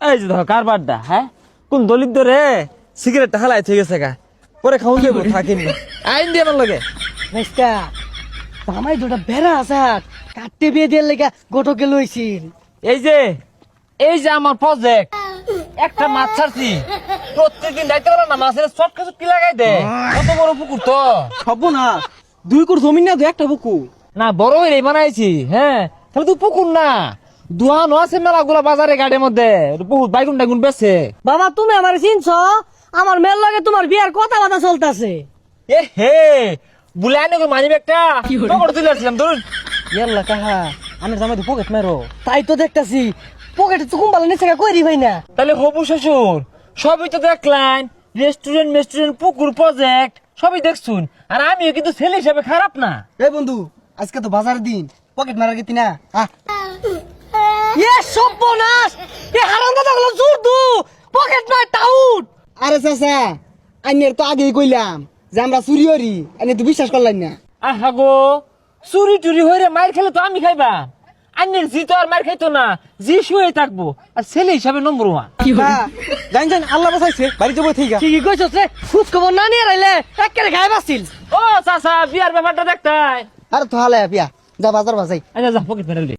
এই যে ধর কারবারটা হ্যাঁ? কোন দলিত রে সিগারেটটা হালাই থেকে গেছে গা। পরে খাওয়া যাব থাকিন আইন দিয়ে আমার লগে। মেসকা আমায় দুটা বেড়া আছে কাটতে বিয়ে দিয়ে লেগা গোটকে লইছিল। এই যে এই যে আমার প্রজেক্ট একটা মাছ ছাড়ছি। প্রত্যেকদিন দায়িত্ব করো না মাছের সব কিছু কি লাগাই দে? কত বড় পুকুর তো। হব না দুই কোর জমি না দু একটা বুকু না বড় হয়ে বানাইছি হ্যাঁ? তাহলে তুই পুকুর না। দুহানো আছে মেলা গুলা বাজারে গাড়ির মধ্যে। বহুত বাইগুন টাইগুন বেছে। বাবা তুমি আমার চিনছ? আমার মেয়ের লগে তোমার বিয়ার কথা বাতা চলতেছে। এ হে বুলাই নাকি মানি ব্যাগটা? পকেটে তুলে ধরুন। ইয়াল্লা কাহা আমি জামাই তো পকেট মারো। তাই তো দেখতাছি পকেটে তো কুম্বালা নিচে কইরি ভাই না। তাহলে হবু শ্বশুর সবই তো দেখলেন রেস্টুরেন্ট মেস্টুরেন্ট পুকুর প্রজেক্ট সবই দেখছুন। আর আমিও কিন্তু ছেলে হিসাবে খারাপ না। এই বন্ধু আজকে তো বাজারের দিন পকেট মারার গেতি না। এ সর্বনাশ! এ হারাম দাদা গুলো জোর দু! পকেট মার টাউট আরে চাচা আইনের তো আগেই কইলাম যে আমরা চুরি হরি এনে তো বিশ্বাস করলাম না। আহা গো চুরি টুরি হয়ে মার খেলে তো আমি খাইবা। আন্যের জি তো আর মার খাইতো না জি শুয়ে থাকব। আর ছেলে হিসাবে নম্বর ওয়ান। জান জান আল্লাহ বাঁচাইছে বাড়ি যাব ঠিক আছে কি কইছস রে খোঁজ খবর না নিয়ে রাইলে একেবারে গায়ে বাসিল ও চাচা বিয়ার ব্যাপারটা দেখতাই আরে তো হালে পিয়া যা বাজার বাজাই। আচ্ছা যা পকেট মেরে